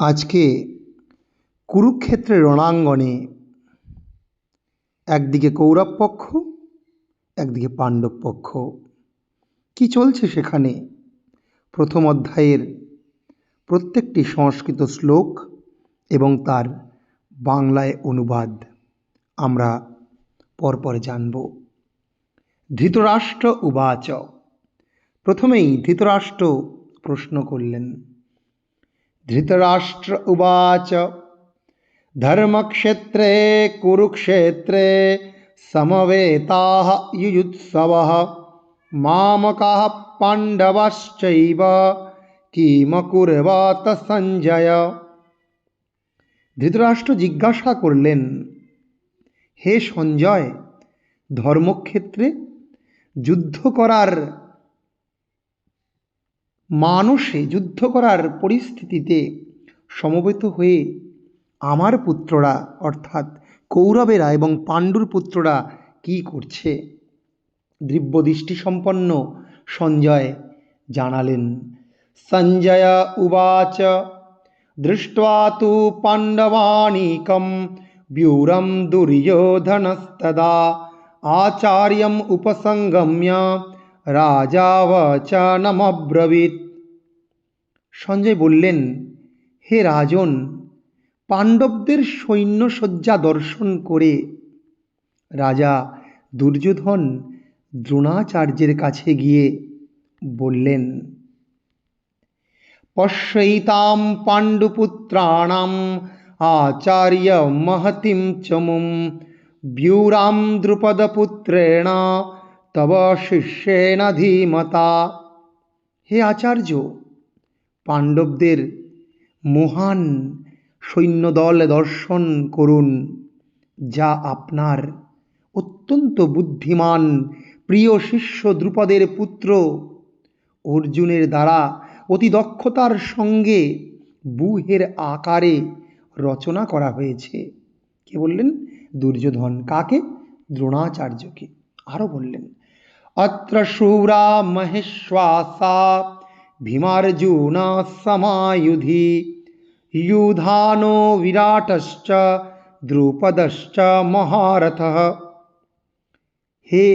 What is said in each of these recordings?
আজকে কুরুক্ষেত্রের রণাঙ্গনে একদিকে কৌরব পক্ষ, একদিকে পাণ্ডব পক্ষ। কী চলছে সেখানে? প্রথম অধ্যায়ের প্রত্যেকটি সংস্কৃত শ্লোক এবং তার বাংলায় অনুবাদ আমরা পরপর জানব। ধৃতরাষ্ট্র উবাচ। প্রথমেই ধৃতরাষ্ট্র প্রশ্ন করলেন। ধৃতরাষ্ট্র উবাচ ধর্মক্ষেত্রে কুরুক্ষেত্রে সমবেতাः युयुत्सवः मामकाः पाण्डवाश्चैव কিমকুর্বাত সঞ্জয় ধৃতরাষ্ট্র জিজ্ঞাসা করলেন হে সঞ্জয় ধর্মক্ষেত্রে যুদ্ধ করার মানুষে যুদ্ধ করার পরিস্থিতিতে সমবেত হয়ে আমার পুত্ররা, অর্থাৎ কৌরবেরা এবং পাণ্ডুর পুত্ররা কী করছে? দৃব্য দৃষ্টিসম্পন্ন সঞ্জয় জানালেন, সঞ্জয় উবাচ দৃষ্টা তু পাণ্ডবাণীকম ব্যূরম দুর্যোধনস্তদা, আচার্যম উপসঙ্গম্য রাজা বচনমব্রবীত সঞ্জয় বললেন, হে রাজন, পাণ্ডবদের সৈন্যসজ্জা দর্শন করে রাজা দুর্যোধন দ্রোণাচার্যের কাছে গিয়ে বললেন পশ্যৈতাম পাণ্ডুপুত্রাণাম আচার্য মহতিম চমুম, ব্যূরাম দ্রুপদপুত্রেণ তব শিষ্যেন ধীমতা। হে আচার্য, পাণ্ডবদের মহান সৈন্যদল দর্শন করুন, যা আপনার অত্যন্ত বুদ্ধিমান প্রিয় শিষ্য দ্রুপদের পুত্র অর্জুনের দ্বারা অতি দক্ষতার সঙ্গে বুহের আকারে রচনা করা হয়েছে। কে বললেন? দুর্যোধন। কাকে? দ্রোণাচার্যকে। আরও বললেন অত্র শূরা মহেশ্বাসা ভীমার্জুন সমায়ুধি युधानो विराटश्च দ্রুপদশ্চ মহারথ হে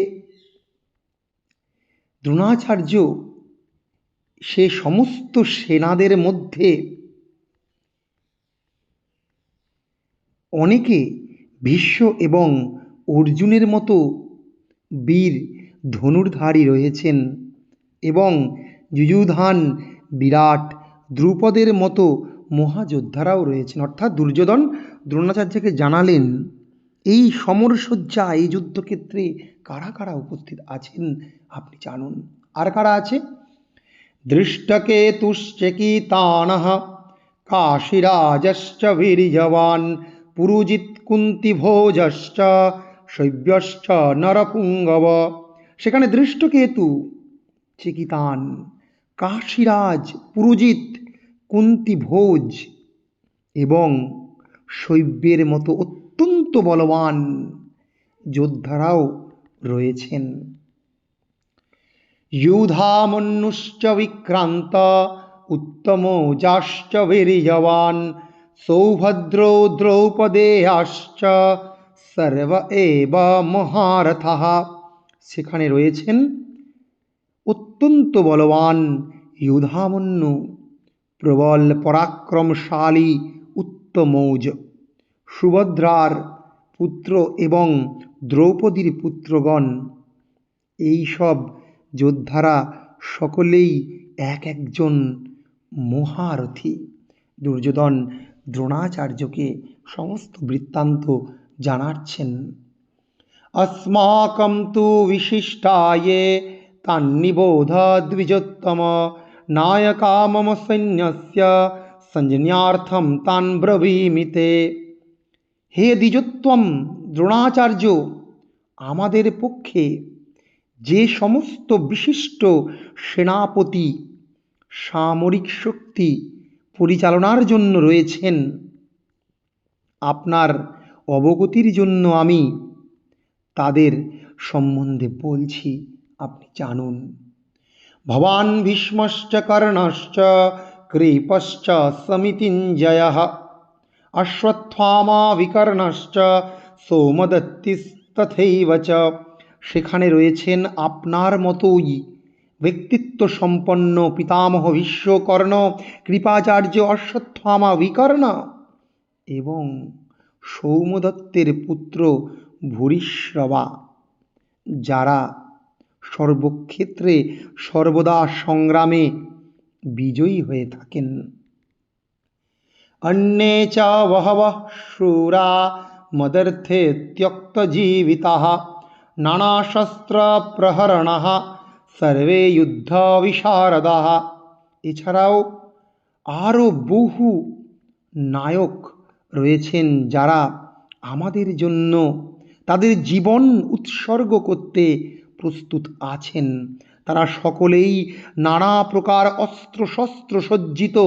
দ্রোণাচার্য সে সমস্ত সেনাদের মধ্যে অনেকে ভীষ্ম এবং অর্জুনের মতো বীর ধনুর্ধারী রয়েছেন এবং যুযুধান বিরাট দ্রুপদের মতো মহাযোদ্ধারাও রয়েছেন। অর্থাৎ দুর্যোধন দ্রোণাচার্যকে জানালেন, এই সমরসজ্জা, এই যুদ্ধক্ষেত্রে কারা কারা উপস্থিত আছেন আপনি জানুন। আর কারা আছে? দৃষ্টকেতুশ্চকিতানः কাশীরাজশ্চ বীর্যবান পুরুজিৎ কুন্তিভোজশ্চ, শৈব্যশ্চ নরপুঙ্গব। সেখানে দৃষ্টকেতু চেকিতান। কাশীরাজ, পুরুজিৎ, কুন্তিভোজ এবং শৈব্যের মতো অত্যন্ত বলবান যোদ্ধারাও রয়েছেন। ইউধামন্যুশ্চ বিক্রান্ত উত্তমৌজাশ্চ বীর্যবান সৌভদ্র দ্রৌপদেয়াশ্চ, সর্ব এব মহারথা। সেখানে রয়েছেন অত্যন্ত বলবান ইউধামন্য, প্রবল পরাক্রমশালী উত্তমৌজ, সুভদ্রার পুত্র এবং দ্রৌপদীর পুত্রগণ। এইসব যোদ্ধারা সকলেই এক একজন মহারথী। দুর্যোধন দ্রোণাচার্যকে সমস্ত বৃত্তান্ত জানাচ্ছেন। अस्माकं तु विशिष्टाये तान्निबोध द्विजोत्तम नायका मम सैन्यस्य সঞ্জন্যার্থম তান ব্রবীমিতে হে দ্বিজোত্তম দ্রোণাচার্য আমাদের পক্ষে যে সমস্ত বিশিষ্ট সেনাপতি সামরিক শক্তি পরিচালনার জন্য রয়েছেন আপনার অবগতির জন্য আমি তাদের সম্বন্ধে বলছি, আপনি জানুন। ভবান ভীষ্মশ্চ কর্ণশ্চ কৃপশ্চ সমিতিঞ্জয় অশ্বত্থামা বিকর্ণশ্চ সোমদত্তিস্তথৈব চ। সেখানে রয়েছেন আপনার মতোই ব্যক্তিত্ব সম্পন্ন পিতামহ বিশ্বকর্ণ, কৃপাচার্য অশ্বত্থামা বিকর্ণ এবং সৌমদত্তের পুত্র ভূরিশ্রবা, যারা সর্বক্ষেত্রে সর্বদা সংগ্রামে বিজয়ী হয়ে থাকেন। অন্যে চ বহবः শূরা মদর্থে ত্যক্তজীবিতাः নানাশস্ত্রপ্রহরণः সর্বে যুদ্ধ বিশারদাः। এছাড়াও আরও বহু নায়ক রয়েছেন যারা আমাদের জন্য তাদের জীবন উৎসর্গ করতে প্রস্তুত আছেন। তারা সকলেই নানা প্রকার অস্ত্রশস্ত্র সজ্জিত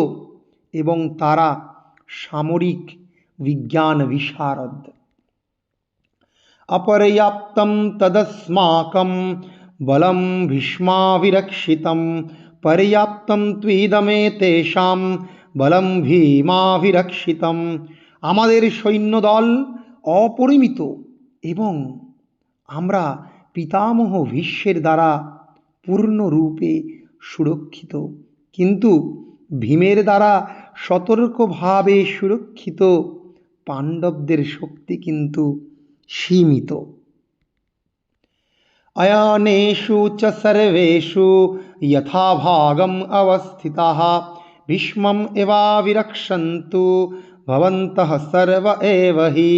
এবং তারা সামরিক বিজ্ঞান বিশারদ। অপর্যাপ্তম তদস্মাকম বলম ভীষ্মাভিরক্ষিতম, পর্যাপ্তম ত্বিদমে তেষাম বলম ভীমাভিরক্ষিতম। আমাদের সৈন্যদল অপরিমিত। এবং আমরা পিতামহ ভীষ্মের দ্বারা পূর্ণরূপে সুরক্ষিত। কিন্তু ভীমের দ্বারা সতর্কভাবে সুরক্ষিত পাণ্ডবদের শক্তি কিন্তু সীমিত। অয়নেষু চ সর্বেষু যথাভাগম অবস্থিতাः ভীষ্মম এবাবিরক্ষন্তু ভবন্তঃ সর্ব এব হি।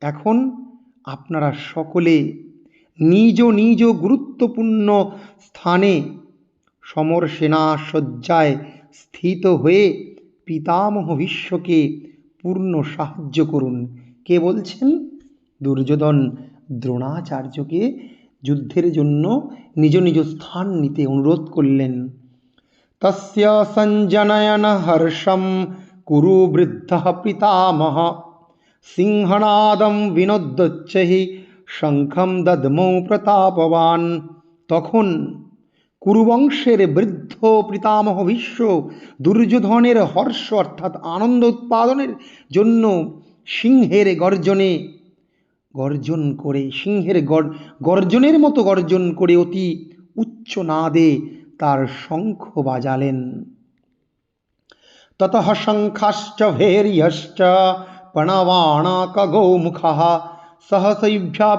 এখন আপনারা সকলে নিজ নিজ গুরুত্বপূর্ণ স্থানে সমর সেনা সজ্জায় স্থিত হয়ে পিতামহ বিশ্বকে পূর্ণ সাহায্য করুন। কে বলছেন? দুর্যোধন দ্রোণাচার্যকে যুদ্ধের জন্য নিজ নিজ স্থান নিতে অনুরোধ করলেন। তস্য সঞ্জনয়ন হর্ষম কুরু বৃদ্ধ পিতামহ। সিংহনাদম বিনোদ্যচ্ছহি, শঙ্খম দদ্মৌ প্রতাপবান। তখন কুরুবংশের বৃদ্ধ পিতামহ ভীষ্ম, দুর্যোধনের হর্ষ অর্থাৎ আনন্দ উৎপাদনের জন্য সিংহের গর্জনে, গর্জন করে, সিংহের গর্জনের মতো গর্জন করে অতি উচ্চ নাদে তার শঙ্খ বাজালেন। তত শঙ্খাশ্চ ভের্যশ্চ পণবাণাকগৌমুখः सहसैभ्या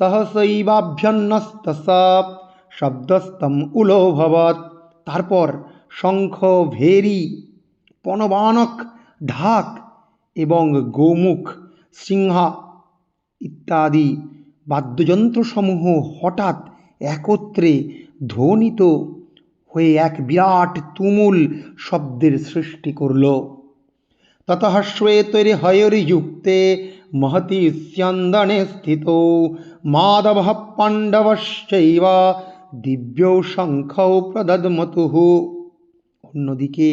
সহসৈবাভ্যন্নস্তস শব্দস্তম উলোভবৎ তারপর শঙ্খ ভেরি পণবানক ঢাক এবং গোমুখ সিংহা ইত্যাদি বাদ্যযন্ত্রসমূহ হঠাৎ একত্রে ধ্বনিত হয়ে এক বিরাট তুমুল শব্দের সৃষ্টি করল ততঃ শ্বেতৈর্হয়ৈর্যুক্তে মহতি স্যন্দনে স্থিত মাধব পাণ্ডবশ্চৈব দিব্যৌ শঙ্খৌ প্রদদমতুহ অন্যদিকে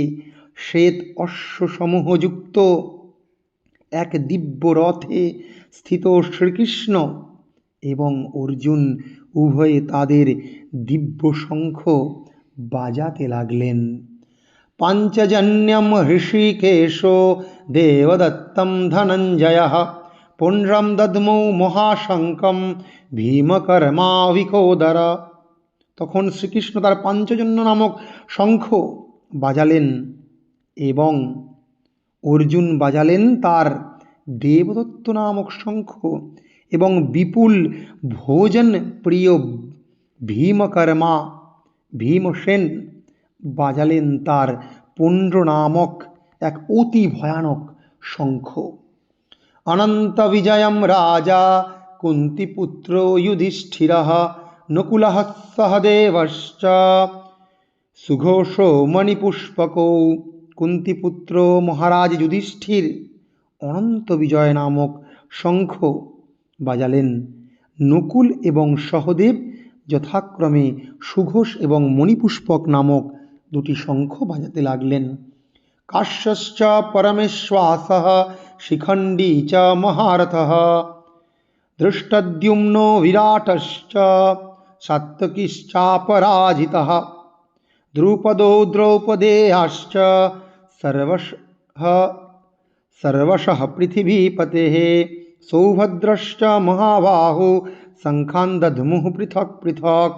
শ্বেত অশ্বসমূহযুক্ত এক দিব্য রথে স্থিত শ্রীকৃষ্ণ এবং অর্জুন উভয়ে তাদের দিব্য শঙ্খ বাজাতে লাগলেন। পাঞ্চজন্যম হৃষিকেশ দেবদত্তম ধনঞ্জয় পুণ্ড্রম দদ্মৌ মহাশঙ্কম ভীমকর্মাভিকোদর তখন শ্রীকৃষ্ণ তার পাঞ্চজন্য নামক শঙ্খ বাজালেন এবং অর্জুন বাজালেন তার দেবদত্ত নামক শঙ্খ এবং বিপুল ভোজন প্রিয় ভীমকর্মা ভীমসেন। বাজালেন তার পুণ্ড নামক এক অতি ভয়ানক শঙ্খ। অনন্ত বিজয়ম রাজা কুন্তিপুত্র যুধিষ্ঠির নকুল সহদেবশ্চ সুঘোষ মণিপুষ্পক কুন্তিপুত্র মহারাজ যুধিষ্ঠির। অনন্ত বিজয় নামক শঙ্খ বাজালেন নকুল এবং সহদেব যথাক্রমে সুঘোষ এবং মণিপুষ্পক নামক দুটি শঙ্খ বাজাতে লাগলেন। কাশ্যশ্চ পরমেশ্বাস শিখণ্ডী চ মহারথ। দৃষ্টদ্যুম্নো বিরাটশ্চ সাত্তকিশ্চাপরাজিত দ্রুপদো দ্রৌপদেয়াশ্চ সর্বশ সর্বশः পৃথিবীপতেः সৌভদ্রশ্চ মহাবাহু শঙ্খান দধমুহ পৃথক পৃথক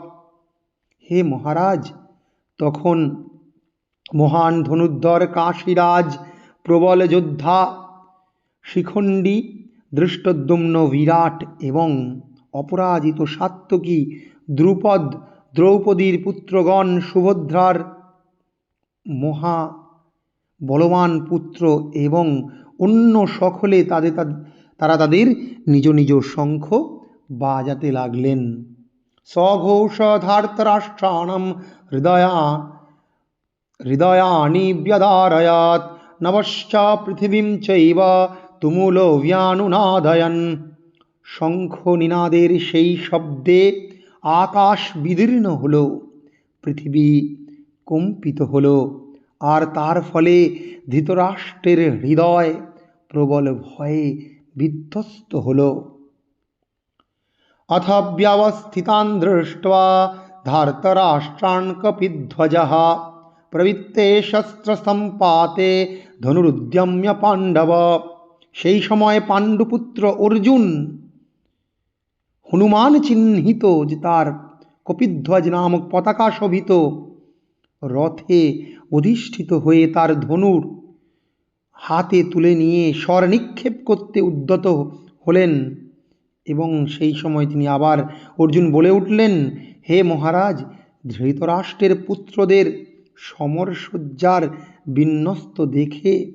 হে মহারাজ তখন মহান ধনুদ্ধর কাশীরাজ, প্রবল যোদ্ধা, শিখণ্ডী দৃষ্টদ্যুম্ন বিরাট এবং অপরাজিত সাত্তকী দ্রুপদ দ্রৌপদীর পুত্রগণ সুভদ্রার মহা বলবান পুত্র এবং অন্য সকলে তাদের তারা তাদের নিজ নিজ শঙ্খ বাজাতে লাগলেন। সঘোষধার্তরাষ্ট্রাণম হৃদয়া হৃদয়ানি ব্যদারয়াত নবশ্চ পৃথিবীম চৈব তুমুল ব্যানুনাদয়ন শঙ্খ নিনাদের সেই শব্দে আকাশ বিদীর্ণ হলো পৃথিবী কম্পিত হল আর তার ফলে ধৃতরাষ্ট্রের হৃদয় প্রবল ভয়ে বিধ্বস্ত হলো। अथ व्यवस्थितान् दृष्ट्वा धार्तराष्ट्रान् कपिध्वजः প্রবৃত্তে শস্ত্রসম্পাতে ধনুরুদ্যম্য পাণ্ডব সেই সময় পাণ্ডুপুত্র অর্জুন হনুমান চিহ্নিত যে তার কপিধ্বজ নামক পতাকা শোভিত রথে অধিষ্ঠিত হয়ে তার ধনুর হাতে তুলে নিয়ে স্বর নিক্ষেপ করতে উদ্যত হলেন এবং সেই সময় তিনি আবার অর্জুন বলে উঠলেন, হে মহারাজ, ধৃতরাষ্ট্রের পুত্রদের সমরসজ্জার বিন্যস্ত দেখে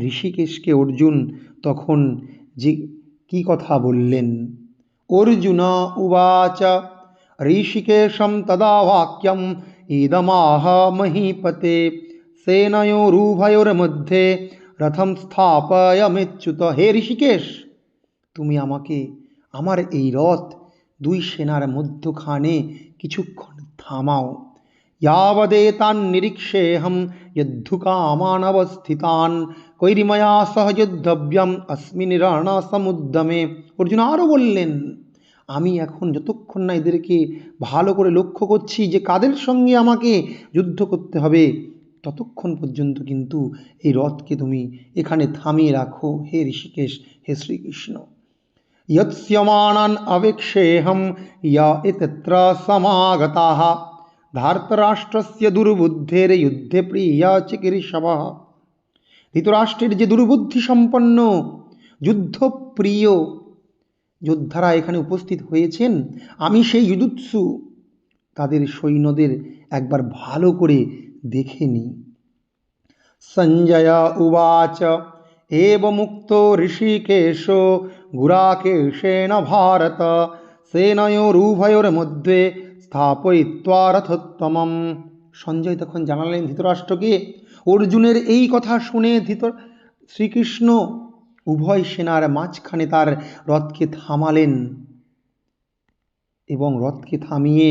ঋষিকেশকে অর্জুন তখন যে কি কথা বললেন? অর্জুন উবাচ, ঋষিকেশম তদা বাক্যম ইদমাহ মহীপতে সেনয়োরুভয়োর্মধ্যে রথম স্থাপয়মেচ্যুত। হে ঋষিকেশ তুমি আমাকে আমার এই রথ দুই সেনার মধ্যখানে কিছুক্ষণ থামাও। ইয়াবদেতান নিরীক্ষেহম যুদ্ধুকামানবস্থিতান। কৈরিময়া সহ যুদ্ধব্যম অস্মিন রাণা সমুদ্যমে অর্জুন আরও বললেন, আমি এখন যতক্ষণ না এদেরকে ভালো করে লক্ষ্য করছি যে কাদের সঙ্গে আমাকে যুদ্ধ করতে হবে, ততক্ষণ পর্যন্ত কিন্তু এই রথকে তুমি এখানে থামিয়ে রাখো। হে ঋষিকেশ, হে শ্রীকৃষ্ণ। यत्स्यमाणान् अवेक्षेऽहं य इत्यत्र समागताः ধার্তরাষ্ট্রস্য দুর্বুদ্ধের যুদ্ধে প্রিয়া চিকিৎসবः ধৃতরাষ্ট্রের যে দুর্বুদ্ধি সম্পন্ন যুদ্ধপ্রিয় যোদ্ধারা এখানে উপস্থিত হয়েছেন আমি সেই যুজুৎসু তাদের সৈন্যদের একবার ভালো করে দেখে নিই সঞ্জয় উবাচ এবমুক্ত ঋষিকেশ গুরাকেশেন ভারত সেনয়োরুভয়োর্মধ্যে স্থাপয়িত্বা রথোত্তমম সঞ্জয় তখন জানালেন ধৃতরাষ্ট্রকে, অর্জুনের এই কথা শুনে ধৃত শ্রীকৃষ্ণ উভয় সেনার মাঝখানে তার রথকে থামালেন এবং রথকে থামিয়ে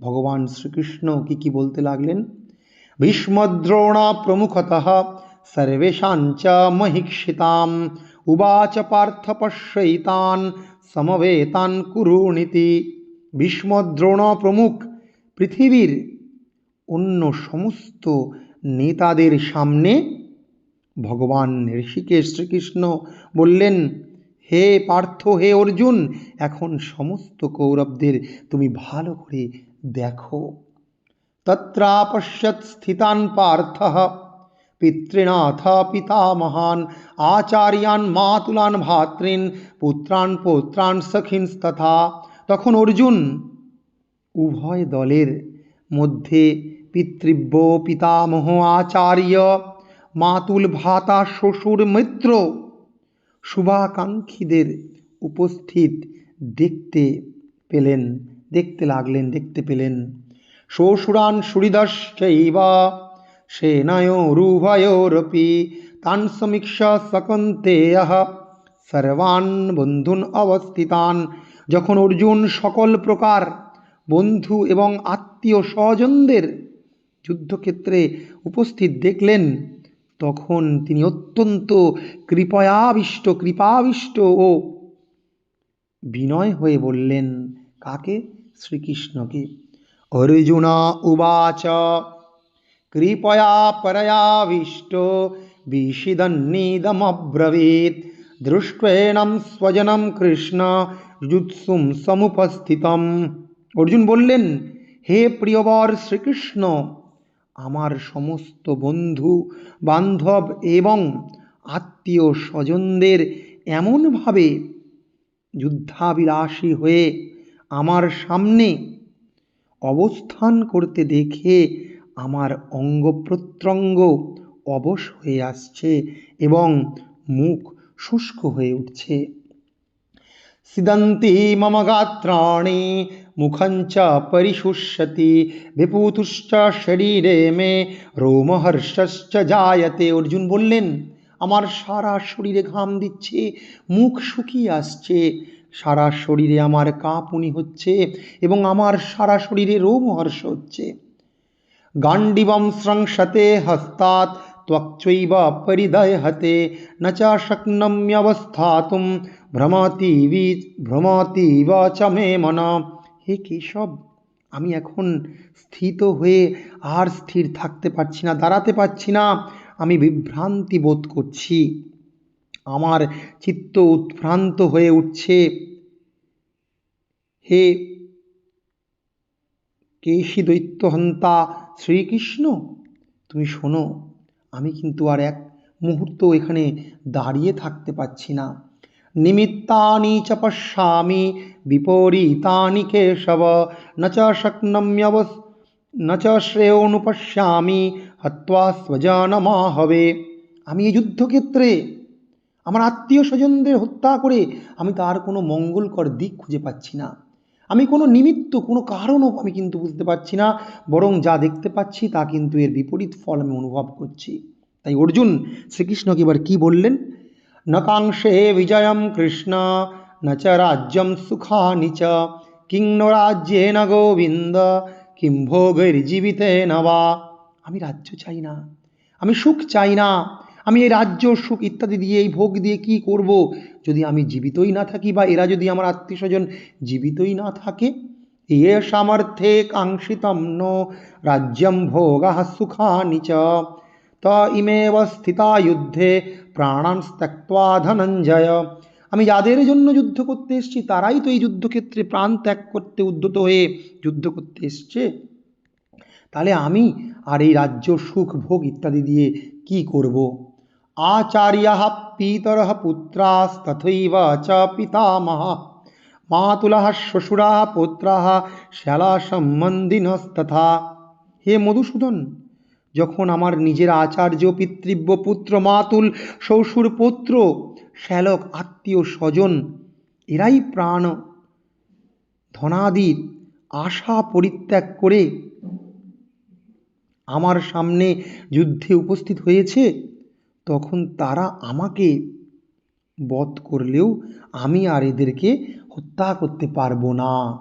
ভগবান শ্রীকৃষ্ণ কি কি বলতে লাগলেন? ভীষ্মদ্রোণা প্রমুখতঃ সর্বেষাঞ্চ মহিক্ষিতাম উবাচ পার্থ পশ্যৈতান সমবেতান কুরুণীতি ভীষ্মদ্রোণ প্রমুখ পৃথিবীর অন্য সমস্ত নেতাদের সামনে ভগবান ঋষিকেশ শ্রীকৃষ্ণ বললেন হে পার্থ হে অর্জুন এখন সমস্ত কৌরবদের তুমি ভালো করে দেখো। তত্রাপশ্যৎ স্থিতান পার্থ পিতৃনাথ পিতামহান আচার্যান মাতুলান ভাতৃন পুত্রান পৌত্রান সখিন তথা তখন অর্জুন উভয় দলের মধ্যে পিতৃব্য, পিতামহ, আচার্য, মাতুল ভাতা শ্বশুর, মিত্র, শুভাকাঙ্ক্ষীদের উপস্থিত দেখতে পেলেন, দেখতে লাগলেন, দেখতে পেলেন। শ্বশুরান, সুরিদাস সুহৃদশ্চৈব সেনায়োরুভয়োরপি তান সমীক্ষ সকন্তেয় সর্বান বন্ধুন অবস্থিতান যখন অর্জুন সকল প্রকার বন্ধু এবং আত্মীয় স্বজনদের যুদ্ধক্ষেত্রে উপস্থিত দেখলেন তখন তিনি অত্যন্ত কৃপয়াবিষ্ট কৃপাবিষ্ট ও বিনয় হয়ে বললেন কাকে শ্রীকৃষ্ণকে अर्जुन उवाच कृपया परयाविष्टो विषिदन्निदमब्रवीत् দৃষ্টেনম স্বজনম কৃষ্ণ যুৎসুম সমুপস্থিতম অর্জুন বললেন হে প্রিয়বর শ্রীকৃষ্ণ আমার সমস্ত বন্ধু বান্ধব এবং আত্মীয় স্বজনদের এমনভাবে যুদ্ধাবিলাসী হয়ে আমার সামনে অবস্থান করতে দেখে আমার অঙ্গ প্রত্যঙ্গ অবশ হয়ে আসছে এবং মুখ শুষ্ক হয়ে উঠছে। সিদন্তি মম গাত্রাণি মুখঞ্চ পরিশুষ্যতি, বিপুতুশ্চ শরীরে মে, রোমহর্ষশ্চ জায়তে। অর্জুন বললেন, আমার সারা শরীরে ঘাম দিচ্ছে, মুখ শুকিয়ে আসছে। সারা শরীরে আমার কাঁপুনি হচ্ছে এবং আমার সারা শরীরে রোমহর্ষ হচ্ছে। গাণ্ডিবম স্রংসতে হস্তাৎ त्वक्चैव परिदहते न च शक्नम्यवस्थातुं ভ্রমাতিবি ভ্রমাতিব চ মে মন হে কেশব আমি এখন স্থিত হয়ে আর স্থির থাকতে পারছি না দাঁড়াতে পারছি না আমি বিভ্রান্তি বোধ করছি আমার চিত্ত উৎভ্রান্ত হয়ে উঠছে হে কেশী দৈত্যহন্তা শ্রীকৃষ্ণ? তুমি শোনো, আমি কিন্তু আর এক মুহূর্ত এখানে দাঁড়িয়ে থাকতে পারছি না। নিমিত্তানি চ পশ্যামি, বিপরীতানি কেশব, ন চ শক্নম্যবস, ন চ শ্রেয়োনুপশ্যামি হত্বা স্বজনমাহবে। আমি এই যুদ্ধক্ষেত্রে আমার আত্মীয় স্বজনদের হত্যা করে আমি তার কোনো মঙ্গলকর দিক খুঁজে পাচ্ছি না। আমি কোনো নিমিত্ত, কোনো কারণও আমি কিন্তু বুঝতে পারছি না। বরং যা দেখতে পাচ্ছি তা কিন্তু এর বিপরীত ফল আমি অনুভব করছি। তাই অর্জুন, শ্রীকৃষ্ণকে এবার কি বললেন? ন কাংশে বিজয়ম কৃষ্ণ নচ রাজ্যম সুখানি চ, কিং রাজ্যে ন গোবিন্দ, কিং ভোগৈর্জীবিতে নবা আমি রাজ্য চাই না। আমি সুখ চাই না। আমি এই রাজ্য সুখ ইত্যাদি দিয়ে, এই ভোগ দিয়ে কি করব? যদি আমি জীবিতই না থাকি বা এরা যদি আমার আত্মীয় স্বজন জীবিতই না থাকে ইয়ে সামর্থ্যে কাঙ্ক্ষিতম নো রাজ্যম ভোগ সুখানি চ। ত ইমেব স্থিতা যুদ্ধে প্রাণান ত্যক্তা ধনঞ্জয়। আমি যাদের জন্য যুদ্ধ করতে এসছি, তারাই তো এই যুদ্ধক্ষেত্রে প্রাণ ত্যাগ করতে উদ্যত হয়ে যুদ্ধ করতে এসছে। তাহলে আমি আর এই রাজ্য সুখ ভোগ ইত্যাদি দিয়ে কি করব? আচার্য পিতর পুত্রাস্তথৈব চ পিতামহ মাতুলা শ্বশুরা পুত্রা শ্যালা সম্বন্ধিনস্তথা হে মধুসূদন, যখন আমার নিজের আচার্য পিতৃব্য পুত্র মাতুল শ্বশুর পুত্র, শ্যালক আত্মীয় স্বজন, এরাই প্রাণ। ধনাদির আশা পরিত্যাগ করে আমার সামনে যুদ্ধে উপস্থিত হয়েছে? তখন তারা আমাকে বধ করলেও আমি আর এদেরকে হত্যা করতে পারব না।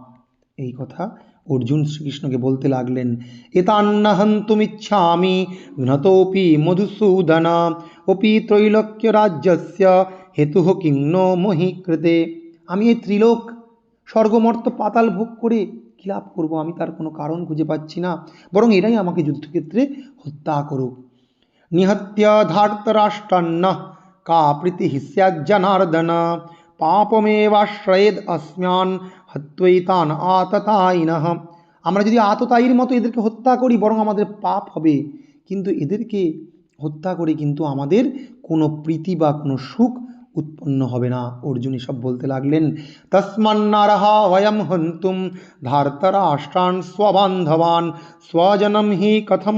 এই কথা অর্জুন শ্রীকৃষ্ণকে বলতে লাগলেন, এতান্নহন্তুমিচ্ছামি ঘ্নতোপি মধুসূদন অপি ত্রৈলোক্য রাজ্যস্য হেতু কিংন মহি কৃতে। আমি এই ত্রিলোক স্বর্গমর্ত পাতাল ভোগ করে কী লাভ করব? আমি তার কোনো কারণ খুঁজে পাচ্ছি না। বরং এরাই আমাকে যুদ্ধক্ষেত্রে হত্যা করুক। নিহত্য ধার্তরাষ্ট্রান্ন কা প্রীতি স্যাজ্জনার্দন পাপমেবাশ্রয়েদ অস্ম্যান হত্যৈতান আততায়িনঃ আমরা যদি আততায়ীর মতো এদেরকে হত্যা করি, বরং আমাদের পাপ হবে, কিন্তু এদেরকে হত্যা করে কিন্তু আমাদের কোনো প্রীতি বা কোনো সুখ উৎপন্ন হবে না। অর্জুন সব বলতে লাগলেন তস্মান্নারহা বয়ম হন্তুম স্ববান্ধবান, স্বজনম হি কথম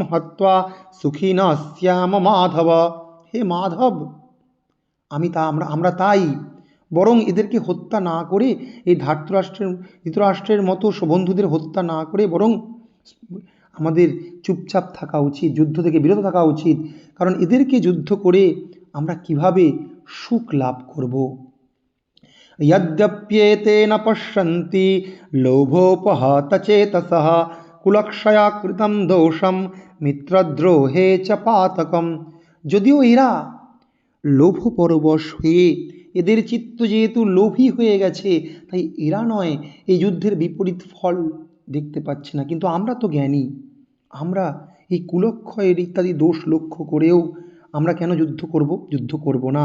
সুখী না শ্যাম মাধব। হে মাধব, আমি তা, আমরা আমরা তাই, বরং এদেরকে হত্যা না করে, এই ধার্তরাষ্ট্রের, ধৃতরাষ্ট্রের মতো বন্ধুদের হত্যা না করে বরং আমাদের চুপচাপ থাকা উচিত, যুদ্ধ থেকে বিরত থাকা উচিত। কারণ এদেরকে যুদ্ধ করে আমরা কীভাবে সুখ লাভ করব यद्यप्येते न पश्यन्ति लोभोपहतचेतसः কুলক্ষয়া কৃতম দোষম মিত্রদ্রোহে চ পাতকম যদিও এরা লোভপরবশ হয়ে এদের চিত্ত যেহেতু লোভী হয়ে গেছে তাই এরা নয় এই যুদ্ধের বিপরীত ফল দেখতে পাচ্ছি না কিন্তু আমরা তো জ্ঞানী আমরা এই কুলক্ষয়ের ইত্যাদি দোষ লক্ষ্য করেও আমরা কেন যুদ্ধ করব যুদ্ধ করব না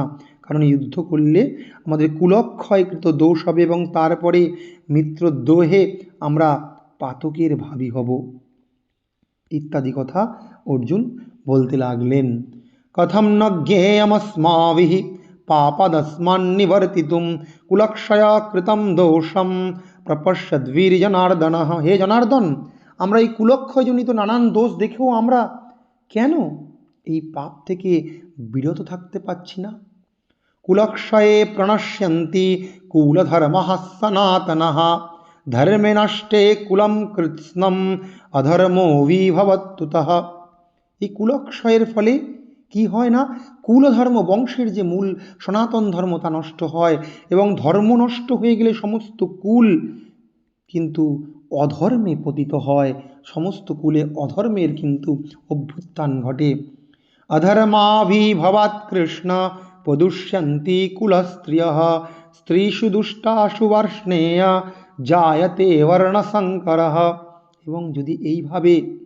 কারণ যুদ্ধ করলে আমাদের কুলক্ষয়কৃত দোষ হবে এবং তারপরে মিত্রদ্রোহে আমরা পাতকের ভাবি হব। ইত্যাদি কথা অর্জুন বলতে লাগলেন। কথম ন জ্ঞেয়মস্মাভিः পাপাদস্মান্নিবর্তিতুম কুলক্ষয়া কৃতম দোষম প্রপশ্যদ্বীর জনার্দন। হে জনার্দন, আমরা এই কুলক্ষয়জনিত নানান দোষ দেখেও আমরা কেন এই পাপ থেকে বিরত থাকতে পারছি না? কুলক্ষয়ে প্রণশ্যন্তি কুলধর্মः সনাতনः ধর্মে নষ্টে কুলম কৃৎস্নম অধর্মো বিভবত্যুতঃ এই কুলক্ষয়ের ফলে কি হয় না? কুলধর্ম বংশের যে মূল সনাতন ধর্ম তা নষ্ট হয় এবং ধর্ম নষ্ট হয়ে গেলে সমস্ত কুল কিন্তু অধর্মে পতিত হয়। সমস্ত কুলে অধর্মের কিন্তু অভ্যুত্থান ঘটে। অধর্মাভিভবাৎ কৃষ্ণ প্রদুষ্যন্তি কুলস্ত্রিয় স্ত্রীষু দুষ্টাশু বর্ষ্ণেয় জায়তে বর্ণশঙ্কর এবং যদি এইভাবে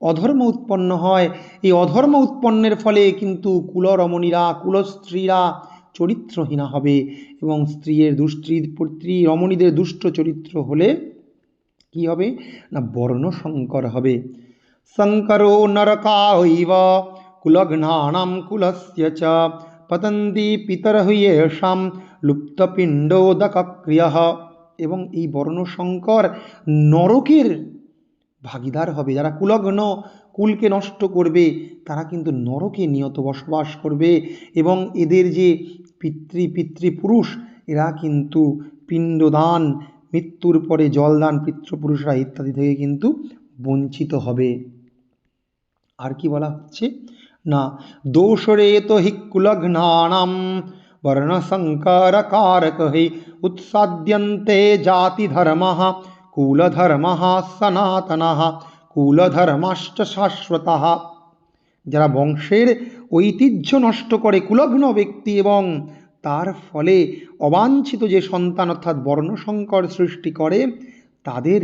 অধর্ম উৎপন্ন হয়, এই অধর্ম উৎপন্নের ফলে কিন্তু কুলরমণীরা, কুলস্ত্রীরা চরিত্রহীনা হবে এবং স্ত্রীর দুস্ত্রী পুত্রী রমণীদের দুষ্ট চরিত্র হলে কি হবে? না বর্ণশঙ্কর হবে। শঙ্করো নরকাইব কুলঘ্নানাম কুলস্য চ। পতন্তি পিতর হইয়েষাম লুপ্তপিণ্ডোদক্রিয় এবং এই বর্ণশঙ্কর নরকের ভাগিদার হবে। যারা কুলগ্ন, কুলকে নষ্ট করবে, তারা কিন্তু নরকে নিয়ত বসবাস করবে এবং এদের যে পিতৃ, পিতৃপুরুষ, এরা কিন্তু পিণ্ডদান, মৃত্যুর পরে জলদান, পিতৃপুরুষরা ইত্যাদি থেকে কিন্তু বঞ্চিত হবে। আর কি বলা হচ্ছে? না হি কুলঘ্নানাম বর্ণসংকরকারক হি উৎসাদ্যন্তে জাতিধর্মः কুলধর্মः সনাতনः কুলধর্মাশ্চ শাশ্বতः যারা বংশের ঐতিহ্য নষ্ট করে কুলগ্ন ব্যক্তি এবং তার ফলে অবাঞ্ছিত যে সন্তান অর্থাৎ বর্ণসংকর সৃষ্টি করে, তাদের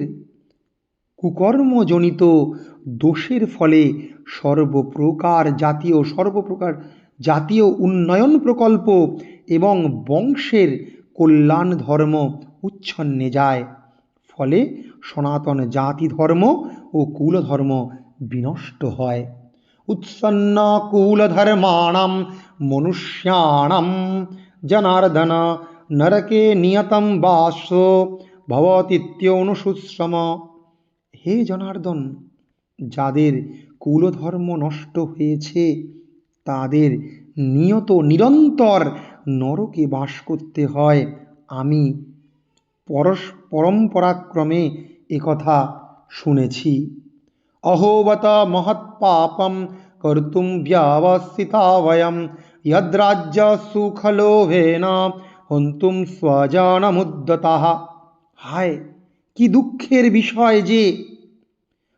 কুকর্মজনিত দোষের ফলে সর্বপ্রকার জাতীয় সর্বপ্রকার জাতীয় উন্নয়ন প্রকল্প এবং বংশের কল্যাণ ধর্ম উচ্ছন্নে যায়। ফলে সনাতন জাতি ধর্ম ও কুলধর্ম বিনষ্ট হয়। উৎসন্ন কুলধর্মাণাম মনুষ্যাণাম জনার্দন নরকে নিয়তম বাস ভবতীত্যনুশুশ্রম হে জনার্দন, যাদের কুলধর্ম নষ্ট হয়েছে, তাদের নিয়ত নিরন্তর নরকে বাস করতে হয়। আমি পরশ, পরম্পরাক্রমে একথা শুনেছি। অহোবত মহৎপাপম কর্তুম ব্যবস্থিতা বয়ম, যদ্রাজ্য সুখলোভেন হন্তুম স্বজনমুদ্যতা হায়, কি দুঃখের বিষয় যে!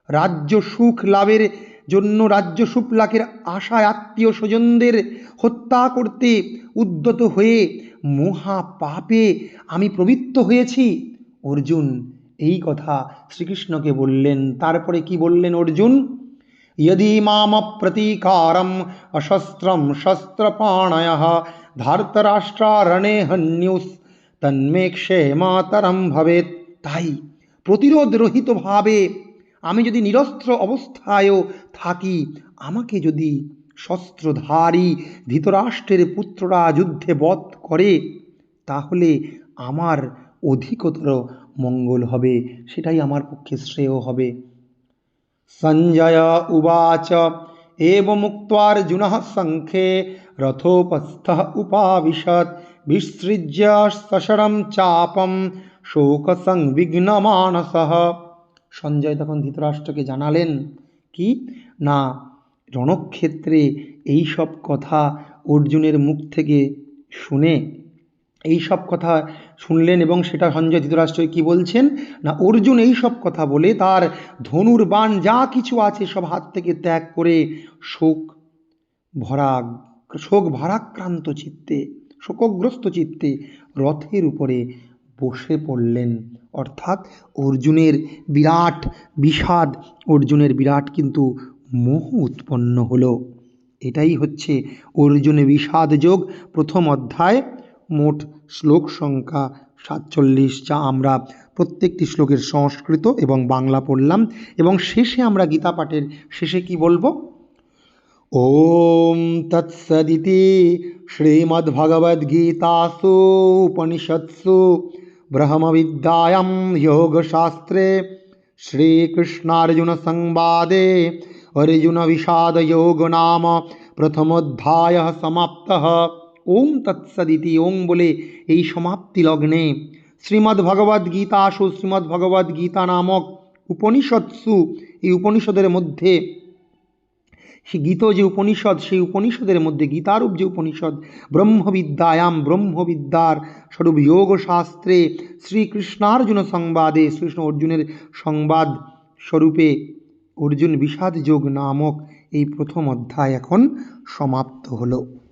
রাজ্য সুখ লাভের জন্য রাজ্য সুখ লাভের আশায় আত্মীয় স্বজনদের হত্যা করতে উদ্যত হয়ে মহা পাপে আমি প্রবৃত্ত হয়েছি অর্জুন এই কথা শ্রীকৃষ্ণকে বললেন তারপরে কি বললেন অর্জুন यदि माम प्रतीकारम अशस्त्रम शस्त्रपाणय ধার্তরাষ্ট্রারণে হন্যুস তন্মে ক্ষেমাতরম ভবেত তাই প্রতিরোধ রহিতভাবে আমি যদি নিরস্ত্র অবস্থায়ও থাকি, আমাকে যদি শস্ত্রধারী ধৃতরাষ্ট্রের পুত্ররা যুদ্ধে বধ করে, তাহলে আমার অধিকতর মঙ্গল হবে, সেটাই আমার পক্ষে শ্রেয় হবে। সঞ্জয় উবাচ এবমুক্তার্জুনः সঙ্খে রথোপস্থः উপাবিশৎ, বিসৃজ্য সশরম চাপম শোকসংবিঘ্নমানসः। সঞ্জয় তখন ধৃতরাষ্ট্রকে জানালেন, কি? না, রণক্ষেত্রে এই সব কথা অর্জুনের মুখ থেকে শুনে এই সব কথা শুনলেন এবং সেটা সঞ্জয় ধৃতরাষ্ট্রকে কী বলছেন? না, অর্জুন এই সব কথা বলে তার ধনুর বাণ যা কিছু আছে সব হাত থেকে ত্যাগ করে শোক ভরা শোক ভারাক্রান্ত চিত্তে, শোকগ্রস্ত চিত্তে রথের উপরে বসে পড়লেন। অর্থাৎ অর্জুনের বিরাট বিষাদ, অর্জুনের বিরাট কিন্তু মোহ উৎপন্ন হলো। এটাই হচ্ছে অর্জুন বিষাদ যোগ, প্রথম অধ্যায়, মোট শ্লোক সংখ্যা সাতচল্লিশ, যা আমরা প্রত্যেকটি শ্লোকের সংস্কৃত এবং বাংলা পড়লাম। এবং শেষে আমরা গীতা পাঠের শেষে কি বলব? ওম তৎসদিতি, শ্রীমদ্ভগবদ্গীতাসু, উপনিষৎসু ब्रह्मविद्यायां योगशास्त्रे श्रीकृष्णार्जुनसंवादे अर्जुनविषादयोग नाम প্রথমোধ্যায় সমাপ্তः ওম তৎসদিতি ওম বলে এই সমাপ্তি লগ্নে শ্রীমদ্ ভগবদ্ গীতাসু শ্রীমদ্ ভগবদ্ গীতা নামক উপনিষৎসু এই উপনিষদের মধ্যে সে গীত যে উপনিষদ, সেই উপনিষদের মধ্যে গীতারূপ যে উপনিষদ, ব্রহ্মবিদ্যায়াম, ব্রহ্মবিদ্যার স্বরূপ যোগশাস্ত্রে শ্রীকৃষ্ণার্জুন সংবাদে, শ্রীকৃষ্ণ অর্জুনের সংবাদ স্বরূপে অর্জুন বিষাদ যোগ নামক এই প্রথম অধ্যায় এখন সমাপ্ত হলো।